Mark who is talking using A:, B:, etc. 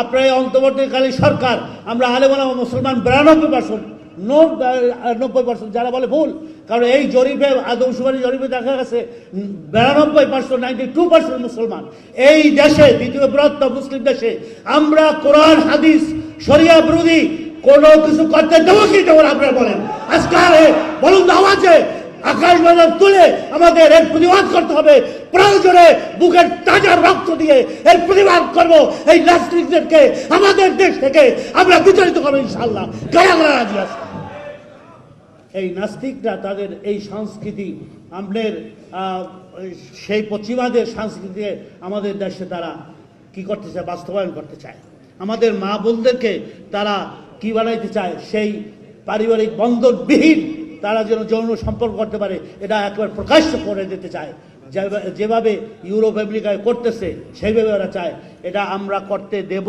A: আপনার অন্তর্বর্তীকালীন সরকার, আমরা আলেমানা মুসলমান বিরানব্বই পার্সেন্ট নব্বই পার্সেন্ট যারা বলে ভুল, কারণ এই জরিপে আদমশুমারি জরিপে দেখা গেছে, বিরানব্বই পার্সেন্ট, নাইনটি টু পার্সেন্ট মুসলমান। এই দেশে, দ্বিতীয় বৃহত্তম মুসলিম দেশে, আমরা কোরআন, হাদিস, শরিয়া বিরোধী কোনো কিছু করতে দেবো কি দেবো আপনারা বলেন। আজকে বলুন তো আওয়াজে আকাশ বাজার তুলে আমাদের এর প্রতিবাদ করতে হবে। প্রয়োজনে বুকের তাজা রক্ত দিয়ে এর প্রতিবাদ করব। এই নাস্তিকদেরকে আমাদের দেশ থেকে আমরা বিতাড়িত করব ইনশাল্লাহ গায়া রাজি আছে এই নাস্তিকরা তাদের এই সংস্কৃতি আমাদের আহ, সেই পশ্চিমাদের সংস্কৃতিকে আমাদের দেশে তারা কি করতে চায় বাস্তবায়ন করতে চায়। আমাদের মা বোনদেরকে তারা কি বানাইতে চায় সেই পারিবারিক বন্ধনবিহীন তারা যেন যৌন সম্পর্ক করতে পারে, এটা একবার প্রকাশ্য করে দিতে চায়। যেভাবে ইউরোপ আমেরিকায় করতেছে, সেইভাবে ওরা চায়। এটা আমরা করতে দেব